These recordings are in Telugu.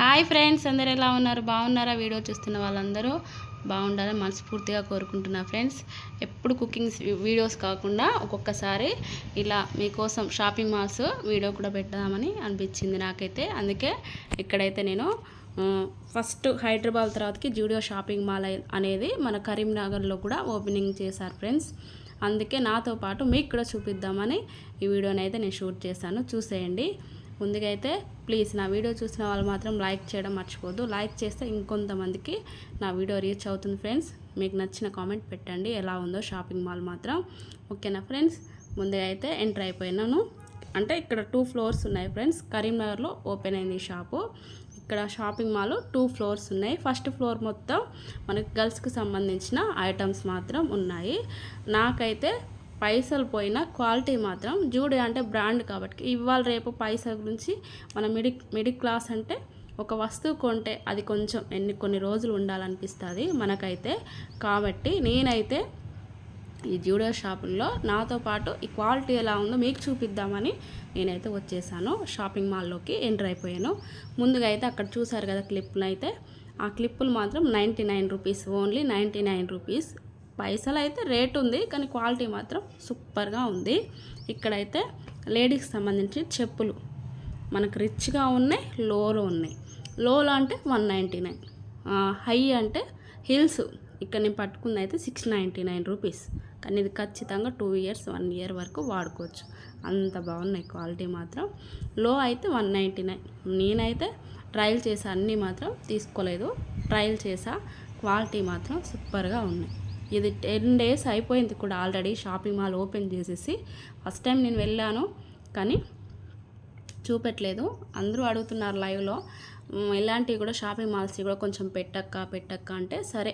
హాయ్ ఫ్రెండ్స్ అందరు ఎలా ఉన్నారు? బాగున్నారా? వీడియో చూస్తున్న వాళ్ళందరూ బాగుండాలని మనస్ఫూర్తిగా కోరుకుంటున్నా ఫ్రెండ్స్. ఎప్పుడు కుకింగ్ వీడియోస్ కాకుండా ఒక్కొక్కసారి ఇలా మీకోసం షాపింగ్ మాల్స్ వీడియో కూడా పెట్టదామని అనిపించింది నాకైతే. అందుకే ఇక్కడైతే నేను ఫస్ట్ హైదరాబాద్ తర్వాతకి జూడియో షాపింగ్ మాల్ అనేది మన కరీంనగర్లో కూడా ఓపెనింగ్ చేశారు ఫ్రెండ్స్. అందుకే నాతో పాటు మీకు కూడా చూపిద్దామని ఈ వీడియోని అయితే నేను షూట్ చేశాను. చూసేయండి. ముందుగా అయితే ప్లీజ్ నా వీడియో చూసిన వాళ్ళు మాత్రం లైక్ చేయడం మర్చిపోద్దు లైక్ చేస్తే ఇంకొంతమందికి నా వీడియో రీచ్ అవుతుంది ఫ్రెండ్స్. మీకు నచ్చిన కామెంట్ పెట్టండి. ఎలా ఉందో షాపింగ్ మాల్ మాత్రం. ఓకేనా ఫ్రెండ్స్? ముందుగా అయితే ఎంటర్ అయిపోయినాను. అంటే ఇక్కడ టూ ఫ్లోర్స్ ఉన్నాయి ఫ్రెండ్స్. కరీంనగర్లో ఓపెన్ అయింది ఈ షాపు. ఇక్కడ షాపింగ్ మాల్ టూ ఫ్లోర్స్ ఉన్నాయి. ఫస్ట్ ఫ్లోర్ మొత్తం మనకి గర్ల్స్కి సంబంధించిన ఐటమ్స్ మాత్రం ఉన్నాయి. నాకైతే పైసలు పోయిన క్వాలిటీ మాత్రం జూడి అంటే బ్రాండ్ కాబట్టి. ఇవాళ రేపు పైసల గురించి మన మిడిల్ మిడిల్ క్లాస్ అంటే ఒక వస్తువు కొంటే అది కొంచెం ఎన్ని కొన్ని రోజులు ఉండాలనిపిస్తుంది మనకైతే. కాబట్టి నేనైతే ఈ జూడియో షాపుల్లో నాతో పాటు ఈ క్వాలిటీ ఎలా ఉందో మీకు చూపిద్దామని నేనైతే వచ్చేసాను. షాపింగ్ మాల్లోకి ఎంటర్ అయిపోయాను. ముందుగా అయితే అక్కడ చూసారు కదా క్లిప్లు అయితే ఆ క్లిప్పులు మాత్రం ninety nine rupees only ninety nine rupees. పైసలు అయితే రేట్ ఉంది కానీ క్వాలిటీ మాత్రం సూపర్గా ఉంది. ఇక్కడైతే లేడీస్కి సంబంధించి చెప్పులు. మనకు రిచ్గా ఉన్నాయి లోలో ఉన్నాయి. లోలో అంటే వన్ నైంటీ నైన్. హై అంటే హిల్స్. ఇక్కడ నేను పట్టుకుంది అయితే సిక్స్ నైంటీ నైన్ రూపీస్. కానీ ఇది ఖచ్చితంగా టూ ఇయర్స్ వన్ ఇయర్ వరకు వాడుకోవచ్చు. అంత బాగున్నాయి క్వాలిటీ మాత్రం. లో అయితే వన్ నైంటీ నైన్. నేనైతే ట్రయల్ చేసా అన్నీ మాత్రం తీసుకోలేదు. ట్రయల్ చేసా క్వాలిటీ మాత్రం సూపర్గా ఉన్నాయి. ఇది టెన్ డేస్ అయిపోయింది కూడా ఆల్రెడీ షాపింగ్ మాల్ ఓపెన్ చేసేసి. ఫస్ట్ టైం నేను వెళ్ళాను కానీ చూపెట్టలేదు. అందరూ అడుగుతున్నారు లైవ్లో ఇలాంటివి కూడా షాపింగ్ మాల్స్ కూడా కొంచెం పెట్టక్క పెట్టక్క అంటే సరే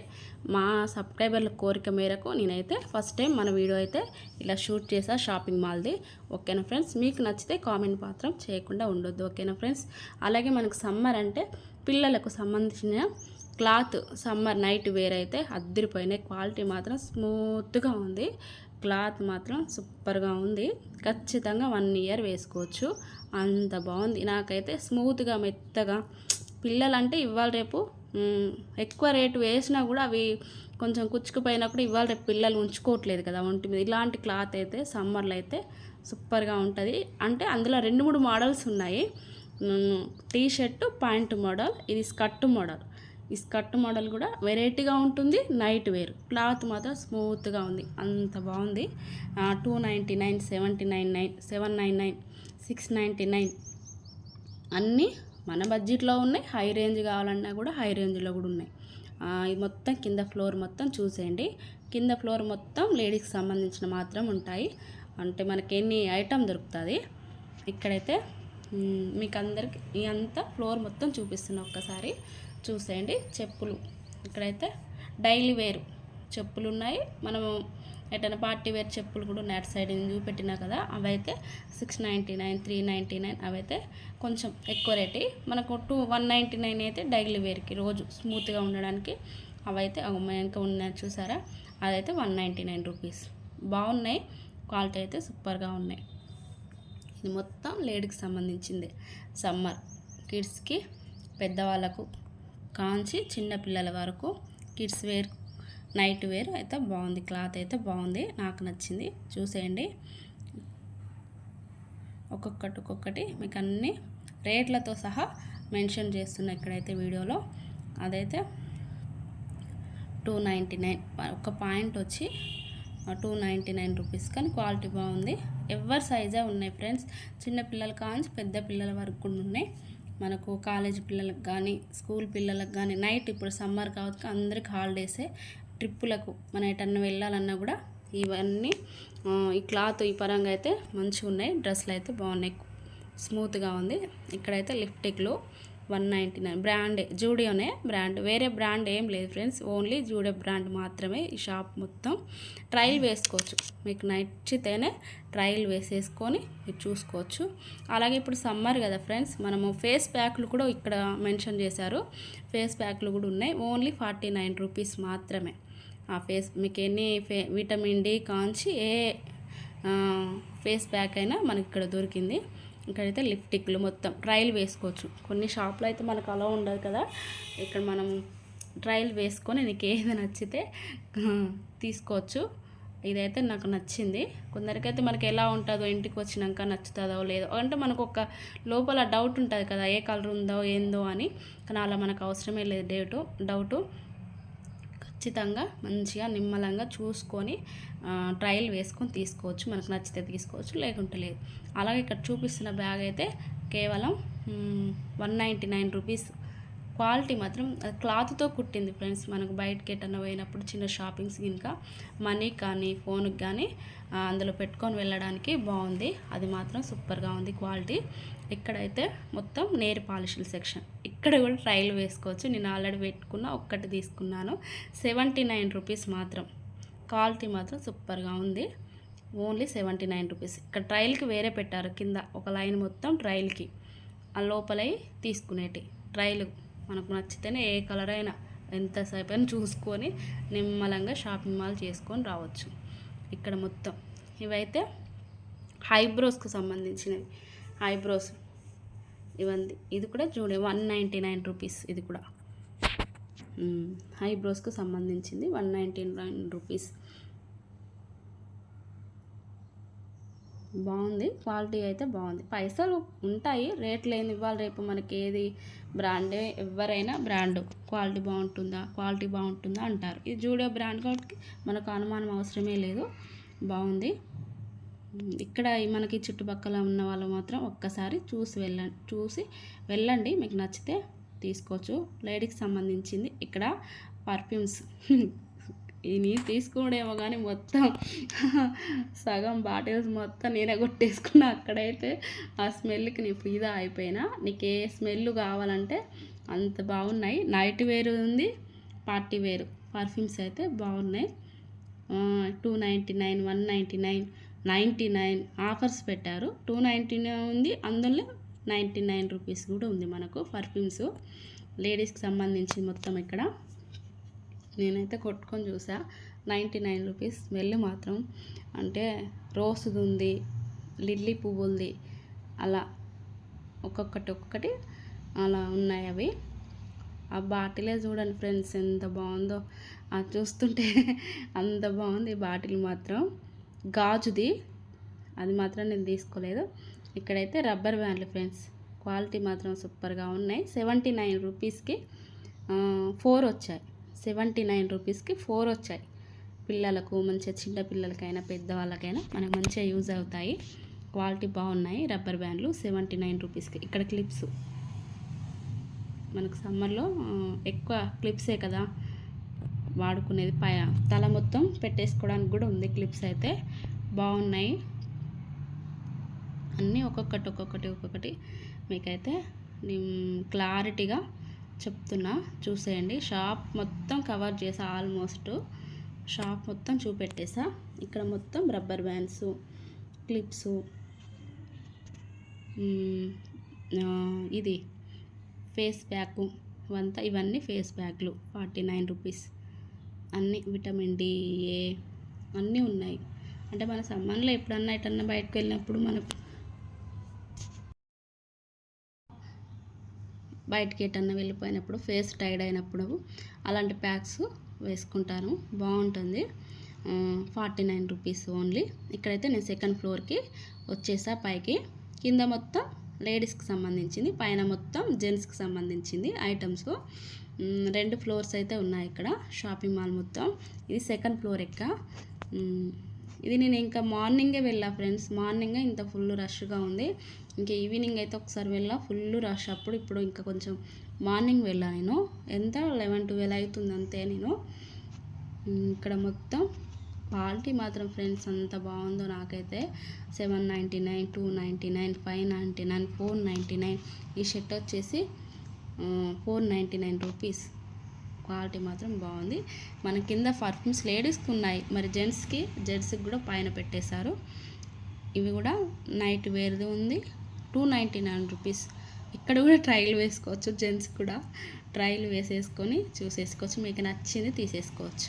మా సబ్స్క్రైబర్ల కోరిక మేరకు నేనైతే ఫస్ట్ టైం మన వీడియో అయితే ఇలా షూట్ చేసా షాపింగ్ మాల్ది. ఓకేనా ఫ్రెండ్స్? మీకు నచ్చితే కామెంట్ మాత్రం చేయకుండా ఉండొద్దు. ఓకేనా ఫ్రెండ్స్? అలాగే మనకు సమ్మర్ అంటే పిల్లలకు సంబంధించిన క్లాత్ సమ్మర్ నైట్ వేర్ అయితే అద్దరిపోయినాయి. క్వాలిటీ మాత్రం స్మూత్గా ఉంది. క్లాత్ మాత్రం సూపర్గా ఉంది. ఖచ్చితంగా వన్ ఇయర్ వేసుకోవచ్చు. అంత బాగుంది. నాకైతే స్మూత్గా మెత్తగా పిల్లలంటే ఇవాళ రేపు ఎక్కువ రేటు వేసినా కూడా అవి కొంచెం కుచ్చుకుపోయినప్పుడు ఇవాళ రేపు పిల్లలు ఉంచుకోవట్లేదు కదా ఒంటి మీద. ఇలాంటి క్లాత్ అయితే సమ్మర్లో అయితే సూపర్గా ఉంటుంది. అంటే అందులో రెండు మూడు మోడల్స్ ఉన్నాయి. టీ షర్టు ప్యాంటు మోడల్ ఇది స్కర్ట్ మోడల్. ఈ స్కర్ట్ మోడల్ కూడా వెరైటీగా ఉంటుంది నైట్ వేర్. క్లాత్ మాత్రం స్మూత్గా ఉంది అంత బాగుంది. Two ninety nine seventy nine nine seven nine nine six ninety nine అన్నీ మన బడ్జెట్లో ఉన్నాయి హై రేంజ్ కావాలన్నా కూడా హై రేంజ్లో కూడా ఉన్నాయి. ఇది మొత్తం కింద ఫ్లోర్ మొత్తం చూసేయండి. కింద ఫ్లోర్ మొత్తం లేడీస్కి సంబంధించిన మాత్రం ఉంటాయి. అంటే మనకి ఎన్ని ఐటమ్ దొరుకుతుంది? ఇక్కడైతే మీకు అందరికి ఈ అంతా ఫ్లోర్ మొత్తం చూపిస్తున్నా ఒక్కసారి. చూసేయండి. చెప్పులు. ఇక్కడైతే డైలీ వేరు. చెప్పులు ఉన్నాయి మనము ఎటైనా పార్టీ వేర్ చెప్పులు కూడా ఉన్నాయి. అటు సైడ్ చూపెట్టినా కదా అవైతే six ninety nine three ninety nine అవైతే కొంచెం ఎక్కువ రేటు. మనకు టూ వన్ నైంటీ నైన్ అయితే డైలీ వేర్కి రోజు స్మూత్గా ఉండడానికి అవైతే అగో మా వెనక ఉన్నాయి చూసారా? అదైతే వన్ నైంటీ నైన్ రూపీస్. బాగున్నాయి. క్వాలిటీ అయితే సూపర్గా ఉన్నాయి. ఇది మొత్తం లేడీకి సంబంధించింది. సమ్మర్. కిడ్స్కి పెద్దవాళ్ళకు కాంచి చిన్నపిల్లల వరకు కిడ్స్ వేర్ నైట్ వేర్ అయితే బాగుంది. క్లాత్ అయితే బాగుంది. నాకు నచ్చింది. చూసేయండి. ఒక్కొక్కటి ఒక్కొక్కటి మీకు అన్ని రేట్లతో సహా మెన్షన్ చేస్తున్నా ఇక్కడైతే వీడియోలో. అదైతే టూ నైంటీ నైన్ ఒక పాయింట్ వచ్చి టూ నైంటీ నైన్ రూపీస్. కానీ క్వాలిటీ బాగుంది. ఎవరి సైజే ఉన్నాయి ఫ్రెండ్స్. చిన్న పిల్లల కాంచి పెద్ద పిల్లల వరకు కూడా ఉన్నాయి. మనకు కాలేజ్ పిల్లలకు కానీ స్కూల్ పిల్లలకు కానీ నైట్ ఇప్పుడు సమ్మర్ కాబట్టి అందరికి హాలిడేసే ట్రిప్పులకు మనం ఎటన్నా వెళ్ళాలన్నా కూడా ఇవన్నీ ఈ క్లాత్ ఈ పరంగా అయితే మంచిగా ఉన్నాయి. డ్రెస్సులు అయితే బాగున్నాయి. స్మూత్గా ఉంది. ఇక్కడైతే లిప్టిక్లో వన్ నైంటీ నైన్ బ్రాండ్ జూడియోనే బ్రాండ్. వేరే బ్రాండ్ ఏం లేదు ఫ్రెండ్స్. ఓన్లీ జూడియో బ్రాండ్ మాత్రమే ఈ షాప్ మొత్తం. ట్రయల్ వేసుకోవచ్చు. మీకు నచ్చితేనే ట్రయల్ వేసేసుకొని మీరు చూసుకోవచ్చు. అలాగే ఇప్పుడు సమ్మర్ కదా ఫ్రెండ్స్ మనము ఫేస్ ప్యాక్లు కూడా ఇక్కడ మెన్షన్ చేశారు. ఫేస్ ప్యాక్లు కూడా ఉన్నాయి. ఓన్లీ ఫార్టీ నైన్ రూపీస్ మాత్రమే. ఆ ఫేస్ మీకు ఎన్ని ఫే విటమిన్ డి కాంచి ఏ ఫేస్ ప్యాక్ అయినా మనకి ఇక్కడ దొరికింది. ఇక్కడైతే లిప్టిక్లు మొత్తం ట్రయల్ వేసుకోవచ్చు. కొన్ని షాప్లో అయితే మనకు అలా ఉండదు కదా. ఇక్కడ మనం ట్రయల్ వేసుకొని నీకు ఏది నచ్చితే తీసుకోవచ్చు. ఇదైతే నాకు నచ్చింది. కొందరికైతే మనకి ఎలా ఉంటుందో ఇంటికి వచ్చినాక నచ్చుతుందో లేదో. అంటే మనకు ఒక లోపల డౌట్ ఉంటుంది కదా ఏ కలర్ ఉందో ఏందో అని. కానీ అలా మనకు అవసరమే లేదు డేటు డౌటు ఖచ్చితంగా మంచిగా నిమ్మలంగా చూసుకొని ట్రయల్ వేసుకొని తీసుకోవచ్చు. మనకు నచ్చితే తీసుకోవచ్చు లేకుంటే లేదు. అలాగే ఇక్కడ చూపిస్తున్న బ్యాగ్ అయితే కేవలం one ninety nine rupees quality మాత్రం క్లాత్తో కుట్టింది ఫ్రెండ్స్. మనకు బయటకి ఎటన్నా పోయినప్పుడు చిన్న షాపింగ్స్ ఇంకా మనీ కానీ ఫోన్కి కానీ అందులో పెట్టుకొని వెళ్ళడానికి బాగుంది. అది మాత్రం సూపర్గా ఉంది క్వాలిటీ. ఇక్కడైతే మొత్తం నేర్ పాలిషుల సెక్షన్. ఇక్కడ కూడా ట్రైల్ వేసుకోవచ్చు. నేను ఆల్రెడీ పెట్టుకున్న ఒక్కటి తీసుకున్నాను. సెవెంటీ నైన్ రూపీస్ మాత్రం. క్వాలిటీ మాత్రం సూపర్గా ఉంది. Only seventy nine rupees. ఇక్కడ ట్రైల్కి వేరే పెట్టారు. కింద ఒక లైన్ మొత్తం ట్రైల్కి. ఆ లోపలై తీసుకునేటి. ట్రైలు మనకు నచ్చితేనే ఏ కలర్ అయినా ఎంతసేపు అయినా చూసుకొని నిమ్మలంగా షాపింగ్ మాల్ చేసుకొని రావచ్చు. ఇక్కడ మొత్తం ఇవైతే హైబ్రోస్కు సంబంధించినవి. ఐబ్రోస్ ఇవంది. ఇది కూడా చూడే వన్ నైంటీ నైన్ రూపీస్ ఇది కూడా. హైబ్రోస్కు సంబంధించింది వన్ నైంటీ నైన్ రూపీస్. బాగుంది. క్వాలిటీ అయితే బాగుంది. పైసలు ఉంటాయి. రేట్లు ఏంది ఇవ్వాలి రేపు మనకి ఏది బ్రాండే ఎవరైనా బ్రాండ్. క్వాలిటీ బాగుంటుందా? క్వాలిటీ బాగుంటుందా అంటారు. ఇది జూడియో బ్రాండ్ కాబట్టి మనకు అనుమానం అవసరమే లేదు. బాగుంది. ఇక్కడ మనకి చుట్టుపక్కల ఉన్న వాళ్ళు మాత్రం ఒక్కసారి చూసి వెళ్ళండి చూసి వెళ్ళండి. మీకు నచ్చితే తీసుకోవచ్చు. లేడీకి సంబంధించింది ఇక్కడ పర్ఫ్యూమ్స్ ఈ ఇది తీసుకోడేమో కానీ మొత్తం సగం బాటిల్స్ మొత్తం నేనే కొట్టేసుకున్నా. అక్కడైతే ఆ స్మెల్కి నీ ఫీదా అయిపోయినా. నీకు ఏ స్మెల్ కావాలంటే అంత బాగున్నాయి. నైట్ వేరు ఉంది పార్టీ వేరు. పర్ఫ్యూమ్స్ అయితే బాగున్నాయి. Two ninety nine one ninety nine ninety nine offers పెట్టారు. టూ నైంటీ నైన్ ఉంది. అందులో నైంటీ నైన్ రూపీస్ కూడా ఉంది మనకు పర్ఫ్యూమ్స్. లేడీస్కి సంబంధించి మొత్తం ఇక్కడ. నేనైతే కొట్టుకొని చూసా. నైంటీ నైన్ రూపీస్ స్మెల్ మాత్రం. అంటే రోస్ది ఉంది లిల్లీ పువ్వులది అలా ఒక్కొక్కటి ఒక్కొక్కటి అలా ఉన్నాయి అవి. ఆ బాటిలే చూడండి ఫ్రెండ్స్ ఎంత బాగుందో. అది చూస్తుంటే అంత బాగుంది బాటిల్ మాత్రం. గాజుది. అది మాత్రం నేను తీసుకోలేదు. ఇక్కడైతే రబ్బర్ బ్యాండ్లు ఫ్రెండ్స్. క్వాలిటీ మాత్రం సూపర్గా ఉన్నాయి. సెవెంటీ నైన్ రూపీస్కి ఫోర్ వచ్చాయి. సెవెంటీ నైన్ రూపీస్కి ఫోర్ వచ్చాయి. పిల్లలకు మంచిగా చిన్న పిల్లలకైనా పెద్దవాళ్ళకైనా మనకు మంచిగా యూజ్ అవుతాయి. క్వాలిటీ బాగున్నాయి. రబ్బర్ బ్యాండ్లు సెవెంటీ నైన్ రూపీస్కి. ఇక్కడ క్లిప్స్. మనకు సమ్మర్లో ఎక్కువ క్లిప్సే కదా. వాడుకునేది పై తల మొత్తం పెట్టేసుకోవడానికి కూడా ఉంది క్లిప్స్ అయితే. బాగున్నాయి. అన్నీ ఒక్కొక్కటి ఒక్కొక్కటి ఒక్కొక్కటి. మీకైతే క్లారిటీగా చెప్తున్నా. చూసేయండి. షాప్ మొత్తం కవర్ చేసా ఆల్మోస్ట్. షాప్ మొత్తం చూపెట్టేసా. ఇక్కడ మొత్తం రబ్బర్ బ్యాండ్స్ క్లిప్స్ ఇది ఫేస్ ప్యాకు అంతా ఇవన్నీ ఫేస్ ప్యాక్లు. Forty nine rupees. అన్నీ విటమిన్ డి ఏ అన్నీ ఉన్నాయి. అంటే మన సమ్మన్లో ఎప్పుడన్నా ఎటన్నా బయటకు వెళ్ళినప్పుడు మనకు బయటికి ఎటన్నా వెళ్ళిపోయినప్పుడు ఫేస్ టైడ్ అయినప్పుడు అలాంటి ప్యాక్స్ వేసుకుంటాను. బాగుంటుంది. Forty nine rupees only. ఇక్కడైతే నేను సెకండ్ ఫ్లోర్కి వచ్చేసా పైకి. కింద మొత్తం లేడీస్కి సంబంధించింది పైన మొత్తం జెంట్స్కి సంబంధించింది ఐటమ్స్. రెండు ఫ్లోర్స్ అయితే ఉన్నాయి ఇక్కడ షాపింగ్ మాల్ మొత్తం. ఇది సెకండ్ ఫ్లోర్ ఎక్క. ఇది నేను ఇంకా మార్నింగే వెళ్ళా ఫ్రెండ్స్. మార్నింగే ఇంత ఫుల్ రష్గా ఉంది. ఇంకా ఈవినింగ్ అయితే ఒకసారి వెళ్ళా ఫుల్ రష్. అప్పుడు ఇప్పుడు ఇంకా కొంచెం మార్నింగ్ వెళ్ళా నేను. ఎంత? లెవెన్ ట్వెల్వ్ అవుతుంది అంతే నేను. ఇక్కడ మొత్తం క్వాలిటీ మాత్రం ఫ్రెండ్స్ అంత బాగుందో నాకైతే. Seven ninety nine two ninety nine five ninety nine four ninety nine. ఈ షర్ట్ వచ్చేసి four ninety nine rupees. Quality మాత్రం బాగుంది. మన కింద పర్ఫ్యూమ్స్ లేడీస్కి ఉన్నాయి. మరి జెంట్స్కి జెంట్స్కి కూడా పైన పెట్టేశారు. ఇవి కూడా నైట్ వేర్ది ఉంది. Two ninety nine rupees. ఇక్కడ కూడా ట్రైల్ వేసుకోవచ్చు జెంట్స్ కూడా. ట్రయల్ వేసేసుకొని చూసేసుకోవచ్చు మీకు నచ్చింది తీసేసుకోవచ్చు.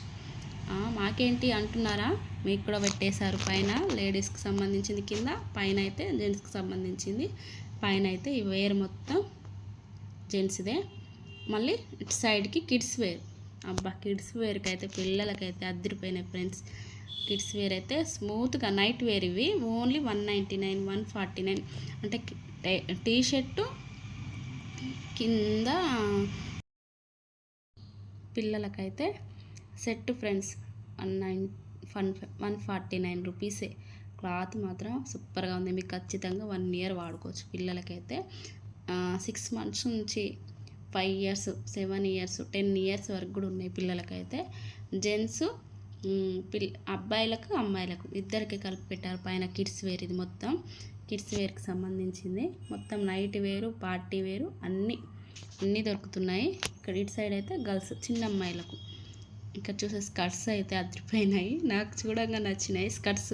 మాకేంటి అంటున్నారా? మీకు కూడా పెట్టేశారు పైన లేడీస్కి సంబంధించింది కింద పైన అయితే జెంట్స్కి సంబంధించింది. పైన అయితే ఈ వేర్ మొత్తం జెంట్స్దే. మళ్ళీ ఇటు సైడ్కి కిడ్స్ వేర్. అబ్బా కిడ్స్ వేర్కి అయితే పిల్లలకైతే అద్దరిపోయినాయి ఫ్రెండ్స్. కిడ్స్ వేర్ అయితే స్మూత్గా నైట్ వేర్ ఇవి. Only one ninety nine one forty nine. అంటే టీ షర్టు కింద పిల్లలకైతే set friends one nine one one forty nine రూపీసే. క్లాత్ మాత్రం సూపర్గా ఉంది. మీకు ఖచ్చితంగా వన్ ఇయర్ వాడుకోవచ్చు పిల్లలకైతే. సిక్స్ మంత్స్ నుంచి five years seven years ten years వరకు కూడా ఉన్నాయి పిల్లలకైతే. జెంట్స్ పిల్ అబ్బాయిలకు అమ్మాయిలకు ఇద్దరికి కలిపి పెట్టారు. పైన కిడ్స్ వేర్ ఇది మొత్తం. కిడ్స్ వేర్కి సంబంధించింది. మొత్తం నైట్ వేరు పార్టీ వేరు అన్నీ అన్నీ దొరుకుతున్నాయి. ఇక్కడ ఇటు సైడ్ అయితే గర్ల్స్ చిన్న అమ్మాయిలకు. ఇక్కడ చూసే స్కర్ట్స్ అయితే అదిరిపోయినాయి. నాకు చూడంగా నచ్చినాయి స్కర్ట్స్.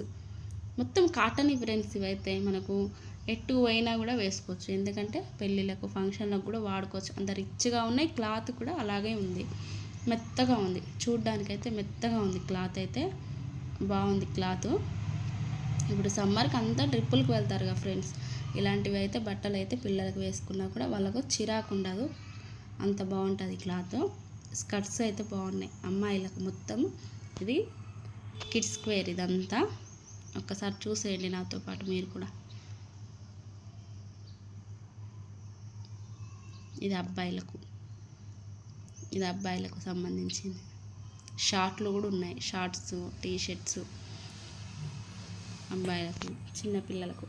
మొత్తం కాటన్ ఫ్రెండ్స్ ఇవైతే మనకు ఎటు అయినా కూడా వేసుకోవచ్చు. ఎందుకంటే పెళ్ళిళ్ళకు ఫంక్షన్లకు కూడా వాడుకోవచ్చు. అంత రిచ్గా ఉన్నాయి. క్లాత్ కూడా అలాగే ఉంది. మెత్తగా ఉంది. చూడ్డానికైతే మెత్తగా ఉంది క్లాత్ అయితే. బాగుంది క్లాత్. ఇప్పుడు సమ్మర్కి అంతా ట్రిప్పులకు వెళ్తారు కదా ఫ్రెండ్స్. ఇలాంటివి అయితే బట్టలు అయితే పిల్లలకు వేసుకున్నా కూడా వాళ్ళకు చిరాకు ఉండదు. అంత బాగుంటుంది క్లాత్. స్కర్ట్స్ అయితే బాగున్నాయి. అమ్మాయిలకు మొత్తం ఇది కిడ్స్ స్క్వేర్ ఇదంతా. ఒక్కసారి చూసేయండి నాతో పాటు మీరు కూడా. ఇది అబ్బాయిలకు. ఇది అబ్బాయిలకు సంబంధించింది. షార్ట్లు కూడా ఉన్నాయి. షార్ట్స్ టీ షర్ట్స్ అబ్బాయిలకు చిన్నపిల్లలకు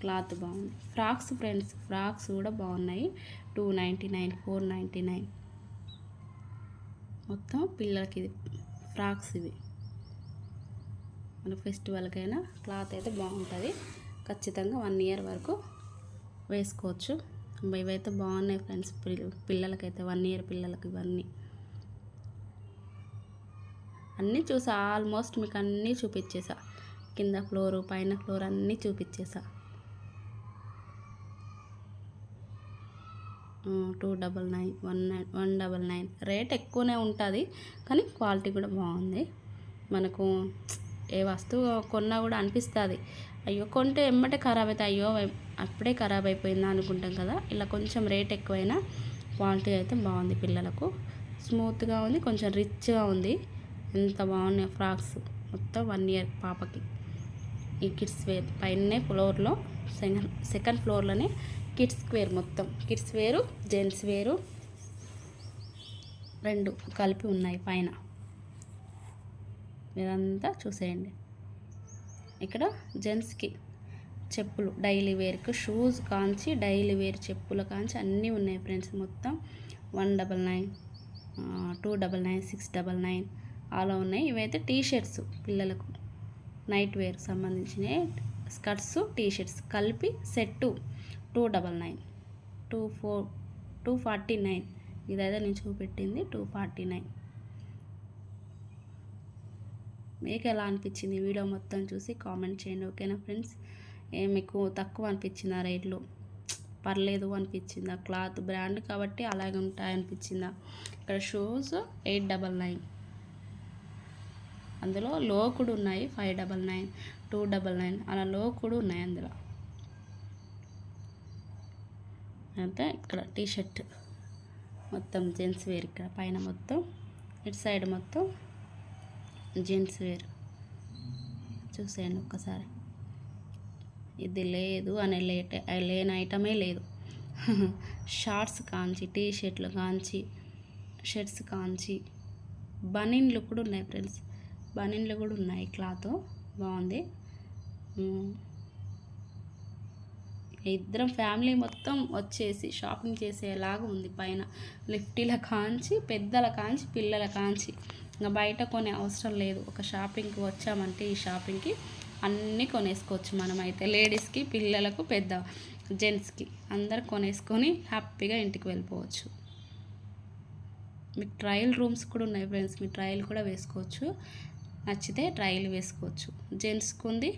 క్లాత్ బాగుంది. ఫ్రాక్స్ ఫ్రెండ్స్ ఫ్రాక్స్ కూడా బాగున్నాయి. Two ninety nine four ninety nine. మొత్తం పిల్లలకి ఇది. ఫ్రాక్స్ ఇవి. మన ఫెస్టివల్కైనా క్లాత్ అయితే బాగుంటుంది. ఖచ్చితంగా వన్ ఇయర్ వరకు వేసుకోవచ్చు. ఇవైతే బాగున్నాయి ఫ్రెండ్స్. పిల్లలకైతే వన్ ఇయర్ పిల్లలకి ఇవన్నీ. అన్నీ చూసా. ఆల్మోస్ట్ మీకు అన్నీ చూపించేసా కింద ఫ్లోరు పైన ఫ్లోర్ అన్నీ చూపించేసా two double nine one nine one double nine rate ఎక్కువనే ఉంటుంది కానీ క్వాలిటీ కూడా బాగుంది. మనకు ఏ వస్తువు కొన్నా కూడా అనిపిస్తుంది. అయ్యో కొంటే ఎమ్మటే ఖరాబ్ అవుతాయి అయ్యో అప్పుడే ఖరాబ్ అయిపోయిందా అనుకుంటాం కదా ఇలా కొంచెం రేట్ ఎక్కువైనా క్వాలిటీ అయితే బాగుంది పిల్లలకు. స్మూత్గా ఉంది కొంచెం రిచ్గా ఉంది. ఎంత బాగున్నాయి ఫ్రాక్స్ మొత్తం వన్ ఇయర్ పాపకి. ఈ కిడ్స్ వేర్ పైన ఫ్లోర్లో సెకండ్ సెకండ్ ఫ్లోర్లోనే కిడ్స్ వేర్ మొత్తం. కిడ్స్ వేరు జెంట్స్ వేరు రెండు కలిపి ఉన్నాయి పైన. ఇదంతా చూసేయండి. ఇక్కడ జెంట్స్కి చెప్పులు డైలీ వేర్కి షూస్ కాంచి డైలీ వేర్ చెప్పుల కాంచి అన్నీ ఉన్నాయి ఫ్రెండ్స్ మొత్తం. One double nine two double nine six double nine అలా ఉన్నాయి. ఇవైతే టీ షర్ట్స్ పిల్లలకు. నైట్ వేర్ సంబంధించినవి. స్కర్ట్స్ టీ షర్ట్స్ కలిపి set two double nine two four two forty nine. ఇదైతే నేను చూపెట్టింది టూ ఫార్టీ నైన్. మీకు ఎలా అనిపించింది వీడియో మొత్తం చూసి కామెంట్ చేయండి ఓకేనా ఫ్రెండ్స్? మీకు తక్కువ అనిపించిందా రేట్లు? పర్లేదు అనిపించిందా? క్లాత్ బ్రాండ్ కాబట్టి అలాగే ఉంటాయి అనిపించిందా? ఇక్కడ షూస్ ఎయిట్ డబల్ నైన్. అందులో లో కూడా ఉన్నాయి five double nine two double nine అలా లో కూడా ఉన్నాయి అందులో. అయితే ఇక్కడ టీ షర్ట్ మొత్తం జెంట్స్ వేర్ ఇక్కడ పైన మొత్తం ఇటు సైడ్ మొత్తం జెంట్స్ వేర్. చూసేయండి ఒక్కసారి. ఇది లేదు అనే లేట్ లేని ఐటమే లేదు. షార్ట్స్ కాంచి టీ షర్ట్లు కాంచి షర్ట్స్ కాంచి బనీన్లు కూడా ఉన్నాయి ఫ్రెండ్స్. బనీన్లు కూడా ఉన్నాయి క్లాత్. బాగుంది. ఇద్దరం ఫ్యామిలీ మొత్తం వచ్చేసి షాపింగ్ చేసేలాగా ఉంది పైన. లిఫ్టీల కాంచి పెద్దల కాంచి పిల్లల కాంచి. ఇంకా బయట కొనే అవసరం లేదు. ఒక షాపింగ్కి వచ్చామంటే ఈ షాపింగ్కి అన్నీ కొనేసుకోవచ్చు మనమైతే. లేడీస్కి పిల్లలకు పెద్ద జెంట్స్కి అందరు కొనేసుకొని హ్యాపీగా ఇంటికి వెళ్ళిపోవచ్చు. మీకు ట్రయల్ రూమ్స్ కూడా ఉన్నాయి ఫ్రెండ్స్ మీ ట్రయల్ కూడా వేసుకోవచ్చు. నచ్చితే ట్రయల్ వేసుకోవచ్చు. జెంట్స్కి ఉంది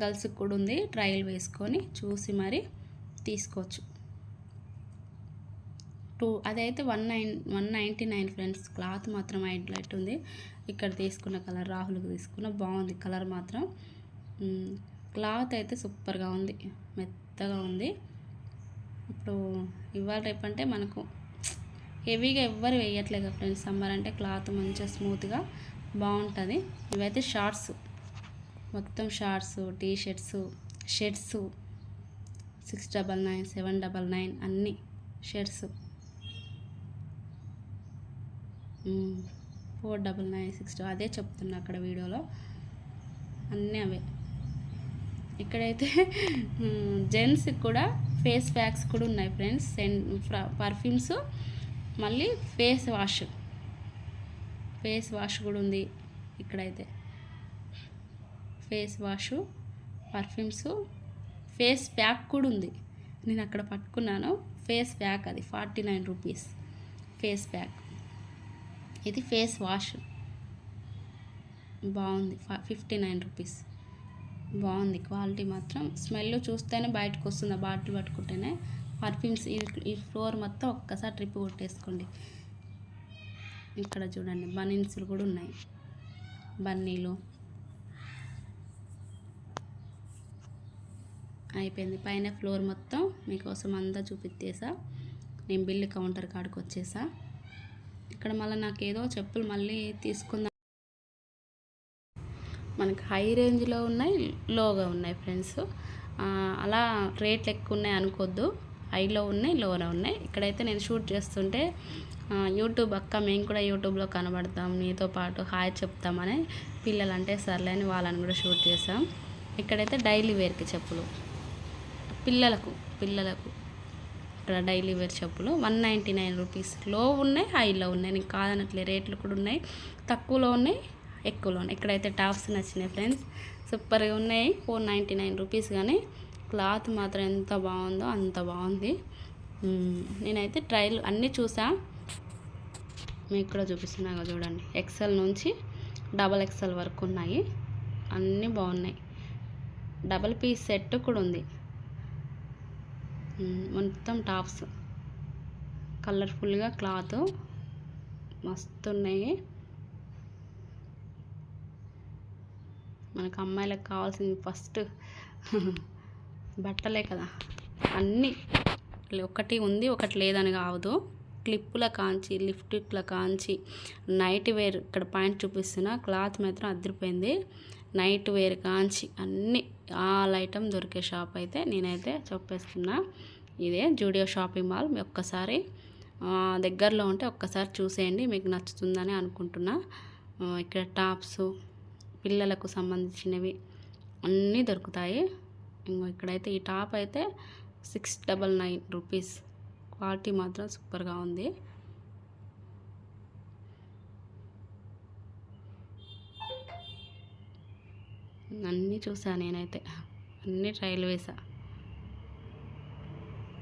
గర్ల్స్కి కూడా ఉంది ట్రయల్ వేసుకొని చూసి మరి తీసుకోవచ్చు. టూ అదైతే one nine one ninety nine friends cloth మాత్రం హైలైట్ ఉంది. ఇక్కడ తీసుకున్న కలర్ రాహుల్కి తీసుకున్న బాగుంది కలర్ మాత్రం. క్లాత్ అయితే సూపర్గా ఉంది. మెత్తగా ఉంది. ఇప్పుడు ఇవాళ రేపు అంటే మనకు హెవీగా ఎవ్వరు వేయట్లేదు ఫ్రెండ్స్. సమ్మర్ అంటే క్లాత్ మంచిగా స్మూత్గా బాగుంటుంది. ఇవైతే షార్ట్స్. మొత్తం shorts T shirts. Shirts six double nine seven double nine అన్నీ shirts. Four double nine six అదే చెప్తున్నా అక్కడ వీడియోలో. అన్నీ అవే. ఇక్కడైతే జెంట్స్కి కూడా ఫేస్ ప్యాక్స్ కూడా ఉన్నాయి ఫ్రెండ్స్. సెన్ పర్ఫ్యూమ్స్ మళ్ళీ ఫేస్ వాష్. ఫేస్ వాష్ కూడా ఉంది ఇక్కడైతే. Face wash perfumes face pack కూడా ఉంది. నేను అక్కడ పట్టుకున్నాను. ఫేస్ ప్యాక్ అది forty nine rupees face pack. ఇది ఫేస్ వాష్. బాగుంది ఫిఫ్టీ నైన్ రూపీస్. బాగుంది. క్వాలిటీ మాత్రం స్మెల్ చూస్తేనే బయటకు వస్తుంది. ఆ బాటిల్ పట్టుకుంటేనే పర్ఫ్యూమ్స్ ఈ ఈ ఫ్లోర్ మొత్తం ఒక్కసారి ట్రిప్ కొట్టేసుకోండి. ఇక్కడ చూడండి బనీన్స్లు కూడా ఉన్నాయి. బన్నీలు. అయిపోయింది. పైన ఫ్లోర్ మొత్తం మీకోసం అంతా చూపించేసా నేను బిల్లు కౌంటర్ కాడికి వచ్చేసా ఇక్కడ మళ్ళీ నాకు ఏదో చెప్పులు మళ్ళీ తీసుకుందాం మనకి హై రేంజ్లో ఉన్నాయి లోగా ఉన్నాయి ఫ్రెండ్స్. అలా రేట్లు ఎక్కువ ఉన్నాయి అనుకోవద్దు హైలో ఉన్నాయి లోలో ఉన్నాయి. ఇక్కడైతే నేను షూట్ చేస్తుంటే యూట్యూబ్ అక్క మేము కూడా యూట్యూబ్లో కనబడతాం నీతో పాటు హాయ్ చెప్తామని పిల్లలు అంటే సర్లే అని వాళ్ళని కూడా షూట్ చేసాం ఇక్కడైతే డైలీ వేర్కి చెప్పులు. పిల్లలకు పిల్లలకు ఇక్కడ డైలీ వేర్ చెప్పులు. One ninety nine rupees. లో ఉన్నాయి హైలో ఉన్నాయి. నేను కాదనట్లే రేట్లు కూడా ఉన్నాయి. తక్కువలో ఉన్నాయి. ఎక్కువలో ఉన్నాయి. ఇక్కడైతే టాప్స్ నచ్చినాయి ఫ్రెండ్స్. సూపర్గా ఉన్నాయి. ఫోర్ నైంటీ నైన్ రూపీస్ కానీ క్లాత్ మాత్రం ఎంత బాగుందో అంత బాగుంది. నేనైతే ట్రైల్ అన్నీ చూసా. మీకు కూడా చూపిస్తున్నాగా చూడండి. ఎక్సెల్ నుంచి డబల్ ఎక్సెల్ వరకు ఉన్నాయి. అన్నీ బాగున్నాయి. డబల్ పీస్ సెట్ కూడా ఉంది. మొత్తం టాప్స్. కలర్ఫుల్గా క్లాత్. మస్తున్నాయి మనకు అమ్మాయిలకు కావాల్సింది ఫస్ట్ బట్టలే కదా. అన్నీ ఒకటి ఉంది ఒకటి లేదని కావదు క్లిప్పుల కాంచి లిప్టిక్ల కాంచి నైట్ వేర్ ఇక్కడ పాయింట్ చూపిస్తున్నా క్లాత్ మాత్రం అదిరిపోయింది నైట్ వేర్ కాంచి అన్నీ ఆల్ ఐటమ్ దొరికే షాప్ అయితే నేనైతే చెప్పేస్తున్నా. ఇదే జూడియో షాపింగ్ మాల్. మీ ఒక్కసారి దగ్గరలో ఉంటే ఒక్కసారి చూసేయండి మీకు నచ్చుతుందని అనుకుంటున్నా. ఇక్కడ టాప్స్ పిల్లలకు సంబంధించినవి అన్నీ దొరుకుతాయి. ఇంకో ఇక్కడైతే ఈ టాప్ అయితే six double nine rupees. Quality మాత్రం సూపర్గా ఉంది. అన్నీ చూసా నేనైతే. అన్నీ ట్రయల్ వేసా.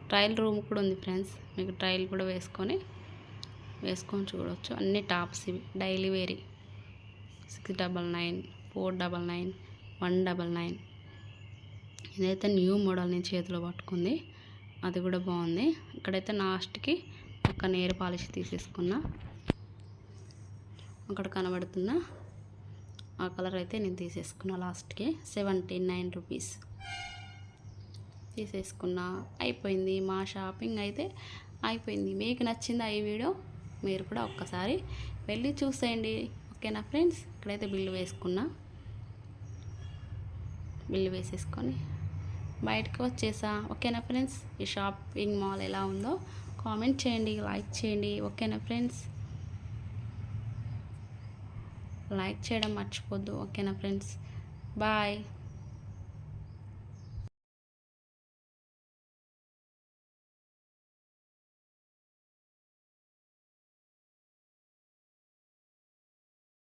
ట్రయల్ రూమ్ కూడా ఉంది ఫ్రెండ్స్. మీకు ట్రయల్ కూడా వేసుకొని వేసుకొని చూడవచ్చు అన్ని టాప్స్ ఇవి. Daily wear. Six double nine four double nine one double nine. ఇదైతే న్యూ మోడల్ నేను చేతిలో పట్టుకుంది. అది కూడా బాగుంది. ఇక్కడైతే లాస్ట్కి ఒక నేరు పాలిష్ తీసేసుకున్నా. అక్కడ కనబడుతున్న ఆ కలర్ అయితే నేను తీసేసుకున్నా లాస్ట్కి. Seventy nine rupees. తీసేసుకున్నా. అయిపోయింది మా షాపింగ్ అయితే. అయిపోయింది. మీకు నచ్చిందా ఈ వీడియో? మీరు కూడా ఒక్కసారి వెళ్ళి చూసేయండి. ఓకేనా ఫ్రెండ్స్? ఇక్కడైతే బిల్లు వేసుకున్నా. బిల్లు వేసేసుకొని బయటకు వచ్చేసా. ఓకేనా ఫ్రెండ్స్? ఈ షాపింగ్ మాల్ ఎలా ఉందో కామెంట్ చేయండి లైక్ చేయండి. ఓకేనా ఫ్రెండ్స్? లైక్ చేయడం మర్చిపోద్దు. ఓకేనా ఫ్రెండ్స్? బాయ్.